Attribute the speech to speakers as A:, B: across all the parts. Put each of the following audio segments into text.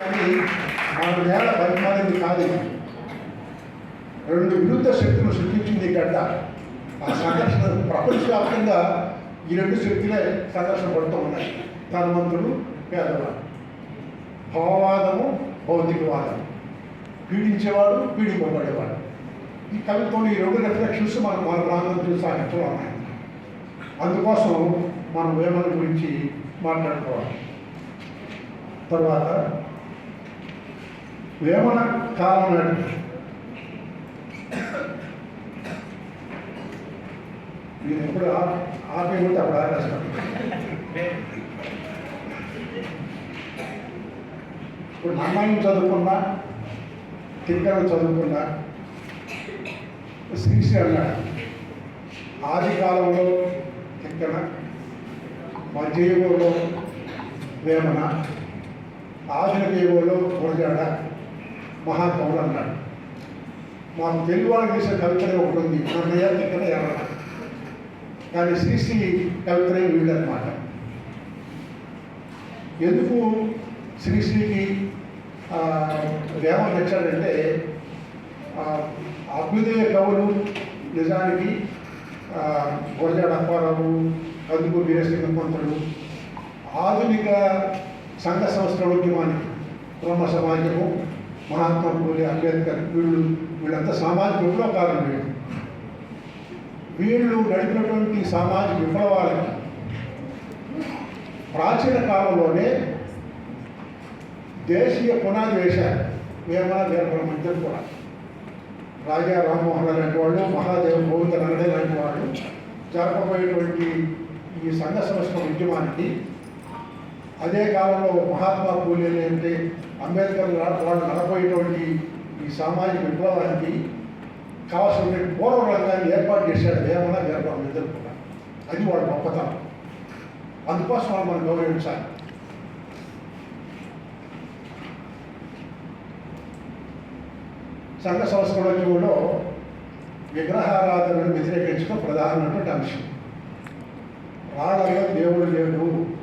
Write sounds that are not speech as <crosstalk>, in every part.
A: కానీ మన నేల పరిమాణింది కాదు రెండు విరుద్ధ శక్తులు సృష్టించింది గడ్డ. ఆ సంఘర్షణ ప్రపంచవ్యాప్తంగా ఈ రెండు శక్తులే సంఘర్షణ పడుతూ ఉన్నాయి. ధనవంతుడు పేదవాడు. భావవాదము భౌతికవాదం పీడించేవాడు పీడింపబడేవాడు. ఈ కవిత్వం ఈ రెండు రిఫ్లెక్షన్స్ మన మన ప్రాంతం సాహిత్యంలో ఉన్నాయి. అందుకోసం మనం వేమన గురించి మాట్లాడుకోవాలి. తర్వాత వేమన కాలం నాటి నేను ఎప్పుడు ఆపే ఉంటే అప్పుడు ఆపేస్తాను ఇప్పుడు నమ్మకం చదువుకున్నా తిక్కన చదువుకున్నా శ్రీశ్రీ అన్నాడు ఆది కాలంలో తిక్కన మధ్యయుగంలో వేమన ఆధునిక యుగంలో గురజాడ మహాకవులు అన్నాడు మాకు తెలుగు వాళ్ళకి చేసే కవిత్రే ఒకటి ఉంది నన్నయ్య తిక్కన ఎర్రన కానీ శ్రీశ్రీ కవిత్రే వీళ్ళనమాట ఎందుకు శ్రీశ్రీకి రేమ తెచ్చాడంటే అభ్యుదయ కవులు నిజానికి గురజాడ అప్పారావు కందుకూరు పంతుడు ఆధునిక సంఘ సంస్థల ఉద్యమానికి బ్రహ్మ సమాజము మహాత్మా పూలే అంబేద్కర్ వీళ్ళు వీళ్ళంతా సామాజిక విప్లవకారులు వీళ్ళు. వీళ్ళు నడిపినటువంటి సామాజిక విప్లవాలకి ప్రాచీన కాలంలోనే దేశీయ పునాది వేశారు. వేమన వీరబ్రహ్మ కూడా. రాజా రామ్మోహన్ రావు లాంటి వాళ్ళు మహాదేవ గోవింద నరడే లాంటి వాళ్ళు జరపబోయేటువంటి ఈ సంఘ సంస్థ ఉద్యమానికి అదే కాలంలో మహాత్మా పూలే అంటే అంబేద్కర్ వాళ్ళు నడపోయేటువంటి ఈ సామాజిక విప్లవానికి కావాల్సిన పూర్వ రంగాన్ని ఏర్పాటు చేశాడు వేమన ఏర్పాటు ఇద్దరు అది వాళ్ళ గొప్పతనం. అందుకోసం వాళ్ళు మనం గౌరవించాలి. సంఘ సంస్కృతిలో విగ్రహారాధనను వ్యతిరేకించడం ప్రధానమైనటువంటి అంశం. రాళ్ళలో దేవుడు లేడు.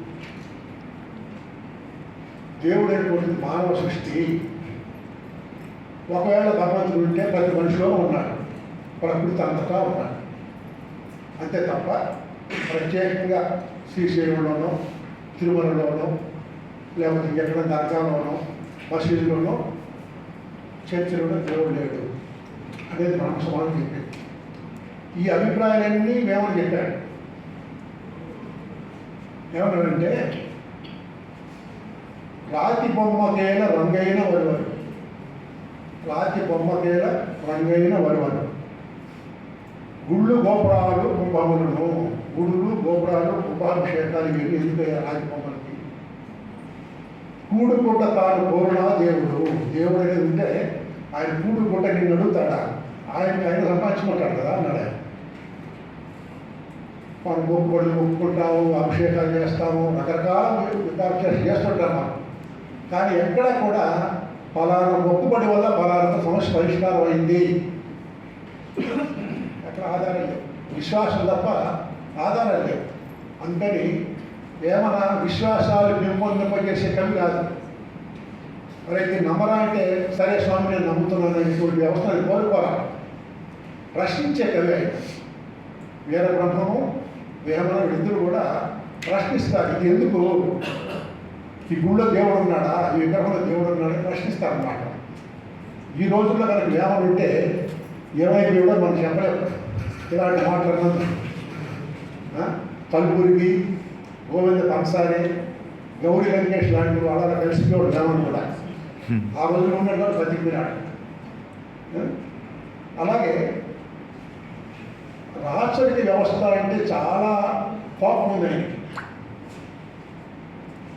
A: దేవుడు మానవ సృష్టి. ఒకవేళ భగవంతుడు ఉంటే ప్రతి మనిషిలో ఉన్నాడు. ప్రకృతి అంతటా ఉన్నాడు. అంతే తప్ప ప్రత్యేకంగా శ్రీశైలంలోనో తిరుమలలోనో లేకపోతే ఎక్కడ దర్గాలోనో మసీదులోనో చర్చలోనో దేవుడు లేడు. అనేది మనం సమానం చెప్పింది. ఈ అభిప్రాయాలన్నీ మేము చెప్పాడు. ఏమన్నాడంటే రాతి బొమ్మకేల రంగైన వరువరు రాతి బొమ్మకేల రంగైన వరువరు గుళ్ళు గోపురాలు కుంభములను గుళ్ళు గోపురాలు కుంభాభిషేకాలు ఇవన్నీ ఎందుకయ్యా రాతి బొమ్మలకి? కూడుకుంట తాను కోరునా దేవుడు దేవుడు అనేది ఉంటే ఆయన కూడు నేను అడుగుతాడా? ఆయన ఆయన సంపాదించుకుంటాడు కదా అన్నాడు మనం మొక్కుబడులు మొక్కుకుంటాము అభిషేకాలు చేస్తాము రకరకాల విధాలు చేస్తుంటాం మనం. కానీ ఎక్కడ కూడా పలానా మొక్కుబడి వల్ల పలానా సమస్య పరిష్కారం అయింది. అక్కడ ఆధారం లేవు విశ్వాసం తప్ప ఆధారం లేవు అందుకని ఏమన్నా విశ్వాసాలు పెంపొందింపజేసే కవి కాదు. మరైతే నమ్మరా అంటే సరే స్వామి నేను నమ్ముతున్నాను అనేటువంటి వ్యవస్థను కోరుకోరా ప్రశ్నించే కవి ఆయన. వీర బ్రహ్మము ఇద్దరు కూడా ప్రశ్నిస్తారు. ఇది ఎందుకు? ఈ గుళ్ళో దేవుడు ఉన్నాడా? ఈ విగ్రహంలో దేవుడు ఉన్నాడా అని ప్రశ్నిస్తారు అన్నమాట ఈ రోజుల్లో కనుక వేమన ఉంటే కూడా మనం చెప్పలేము ఇలాంటి మాట్లాడినందుకు కల్బుర్గి గోవింద పంసారి గౌరీ వెంకటేష్ లాంటి వాళ్ళ కలిసిపోయాడు వేమన కూడా. ఆ రోజుల్లో ఉన్నటువంటి బతికినాడు అలాగే రాచరిక వ్యవస్థ అంటే చాలా కోపం ఉంది ఆయనకి.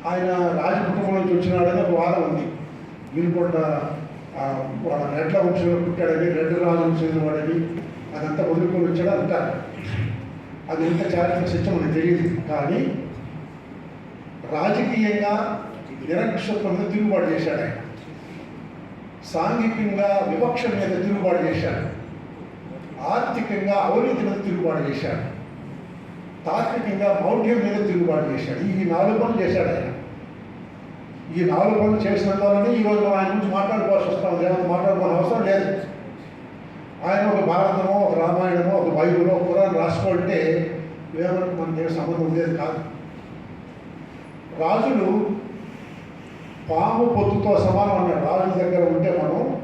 A: ఆయన రాజకుటుంబం నుంచి వచ్చినాడని ఒక వాదం ఉంది. వీలుకొండ వాళ్ళ రెడ్ల వంశంలో పుట్టాడని రెడ్డి రాజు చెందినవాడని అదంతా వదులుకొని వచ్చాడు అంటారు. అది ఎంత చారిత్రక సత్యం మనకు తెలియదు. కానీ రాజకీయంగా నిరక్షత్వం తిరుగుబాటు చేశాడు ఆయన. సాంఘికంగా వివక్ష మీద తిరుగుబాటు చేశాడు. ఆర్థికంగా అవినీతి మీద తిరుగుబాటు చేశాడు. తాత్వికంగా మౌఢ్యం మీద తిరుగుబాటు చేశాడు. ఈ నాలుగు పనులు చేశాడు ఆయన. ఈ నాలుగు పనులు చేసిన వాళ్ళంటే ఈ రోజు ఆయన గురించి మాట్లాడుకోవాల్సి వస్తాం లేదా మాట్లాడుకోవాల్సిన అవసరం లేదు. ఆయన ఒక భారతమో ఒక రామాయణమో ఒక బైబులో ఒక పురాణం రాసుకోవాలంటే వేమనకు మన ఏ సంబంధం ఉండేది కాదు. రాజులు పాము పొత్తుతో సమానం అన్నాడు. రాజుల దగ్గర ఉంటే మనం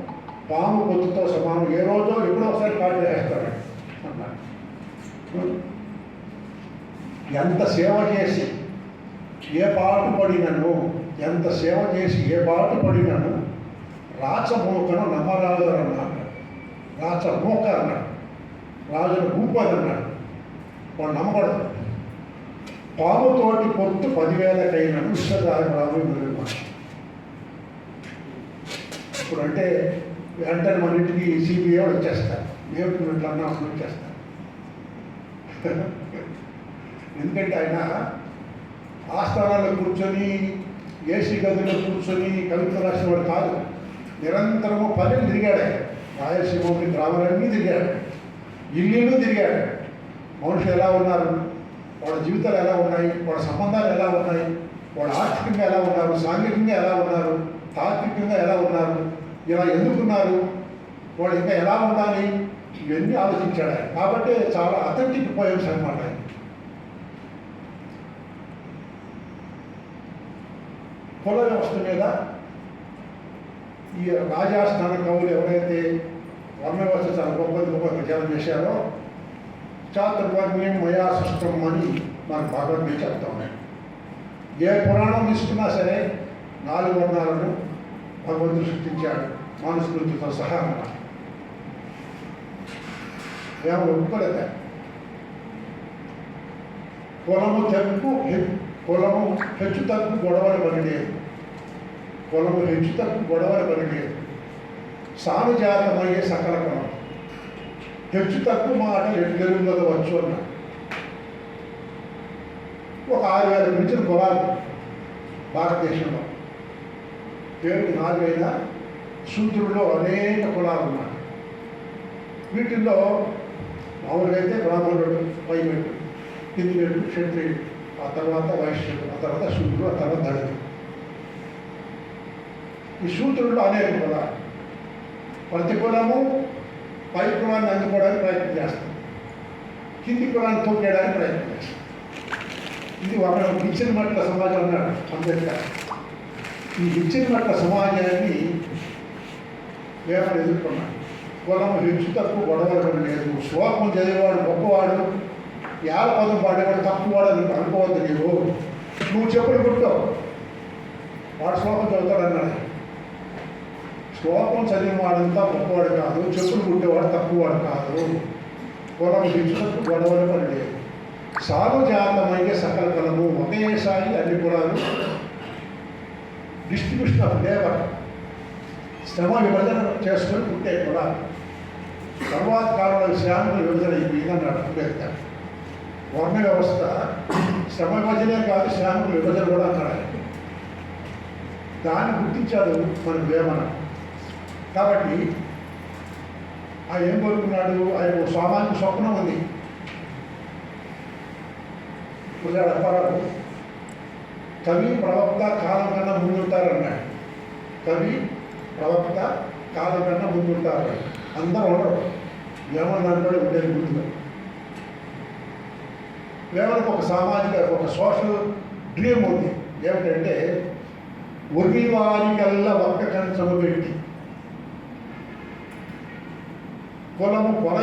A: పాము పొత్తుతో సమానం. ఏ రోజో ఎప్పుడో ఒకసారి కాటు వేస్తాడు అన్నాడు. ఎంత సేవ చేసి ఏ పాటు పడినను ఎంత సేవ చేసి ఏ బాట పడినాను? రాచమూకను నమ్మరాదు అని అన్నాడు. రాచమూక అన్నాడు. రాజును గుంపు అన్నాడు. వాడు నమ్మకూడదు పాముతోటి పొత్తు పదివేలకైన విశ్వదాగరావు మనిషి ఇప్పుడు అంటే వెంటనే మన ఇంటికి సిబిఐ వచ్చేస్తారు. ఏమిటి ఇట్లా అన్నా వచ్చేస్తారు. <laughs> ఎందుకంటే ఆయన ఆస్థానాల్లో కూర్చొని ఏసీ గదిలో కూర్చొని కవిత రాసిన వాడు కాదు. నిరంతరము పల్లెలు తిరిగాడు. ఆయన రాయలసీమకి గ్రామాలన్నీ తిరిగాడు. ఇల్లు తిరిగాడు. మనుషులు ఎలా ఉన్నారు? వాళ్ళ జీవితాలు ఎలా ఉన్నాయి? వాళ్ళ సంబంధాలు ఎలా ఉన్నాయి? వాళ్ళు ఆర్థికంగా ఎలా ఉన్నారు? సాంఘికంగా ఎలా ఉన్నారు? తాత్వికంగా ఎలా ఉన్నారు? ఇలా ఎందుకున్నారు? వాళ్ళు ఇంకా ఎలా ఉండాలి? ఇవన్నీ ఆలోచించాడు కాబట్టి చాలా అథెంటిక్ పోయమ్స్ అనమాట ఆయన కుల వ్యవస్థ మీద ఈ రాజాస్థాన కవులు ఎవరైతే వర్ణ వ్యవస్థ చాలా గొప్పది గొప్ప ప్రచారం చేశారో చాతుర్వర్ణ్యం మయా సృష్టం అని మనకు భగవద్గీత చెప్తా ఉన్నాయి. ఏ పురాణం తీసుకున్నా సరే నాలుగు వర్ణాలను భగవంతుడు సృష్టించాడు. మానస్మృతితో సహా ఏమో ఒప్పుకోలేదా? కులము తగ్గు కులము హెచ్చు తగ్గు గొడవలు పని కులము హెచ్చు తగ్గు గొడవలు పని సానుజాతమయ్యే సకల కులం హెచ్చు తక్కువ మాట ఎరుగవచ్చు అన్న. ఒక ఆరు వేల మించిన కులాలు భారతదేశంలో. పేరుకు నాలుగు వేల శూద్రుల్లో అనేక కులాలు ఉన్నాయి. వీటిల్లో మామూలుగా అయితే బ్రాహ్మణుడు పైమెట్టు కింది మెట్టు క్షత్రియుడు. ఆ తర్వాత వైశ్యుడు ఆ తర్వాత శూద్రుడు ఆ తర్వాత దళితుడు ఈ శూద్రుల్లో అనేక కులాలు ప్రతి కులము పై కులాన్ని అందుకోవడానికి ప్రయత్నం చేస్తాం. కింది కులాన్ని తోకేయడానికి ప్రయత్నం చేస్తాం. ఇది ఒక ఇచ్చిన మట్ల సమాజం అన్నాడు అంబేద్కర్. ఈ ఇచ్చిన మట్ల సమాజాన్ని వేమలు ఎదుర్కొన్నాడు. కులము హెచ్చు తక్కువ గొడవలు లేదు. శ్లోకం చదివేవాడు గొప్పవాడు. యాల పదం పాడేవాడు తప్పు అని అనుకోవద్దు నీవు. నువ్వు చెప్పులు కుట్టావు వాడు శ్లోకం చదువుతాడన్నాడు. శ్లోకం చదివిన వాడంతా గొప్పవాడు కాదు చెప్పులు కుట్టేవాడు తక్కువవాడు కాదు. పొలం హింసకు గొడవలు పని లేదు. సానుజాతమయ్యే సకల కలము ఒకేసారి అన్ని కులాలు డిస్ట్రిబ్యూషన్ ఆఫ్ లేబర్ శ్రమ విభజన చేసుకొని పుట్టే కులాలు తర్వాత కాలంలో శ్రామికుల విభజన అయిపోయిందన్నాడు అంబేద్కర్. వర్ణ వ్యవస్థ శ్రమ విభజనే కాదు శ్రామికుల విభజన కూడా అన్నాడు దాన్ని గుర్తించాడు మన వేమన. కాబట్టి ఆయన ఏం కోరుకున్నాడు? ఆయన ఒక సామాజిక స్వప్నం ఉంది. ఉదాహరణ అప్పారావు కవి ప్రవక్త కాలం కన్నా ముందుంటారన్నాడు. కవి ప్రవక్త కాలం కన్నా ముందుంటారు. అందరూ ఉండరు ఏమన్నా ఉండేది ముందుగా కేవలం ఒక సామాజిక ఒక సోషల్ డ్రీమ్ ఉంది. ఏమిటంటే ఉరివారికల్లా ఒక్క కంచము పెట్టి. కులము కొన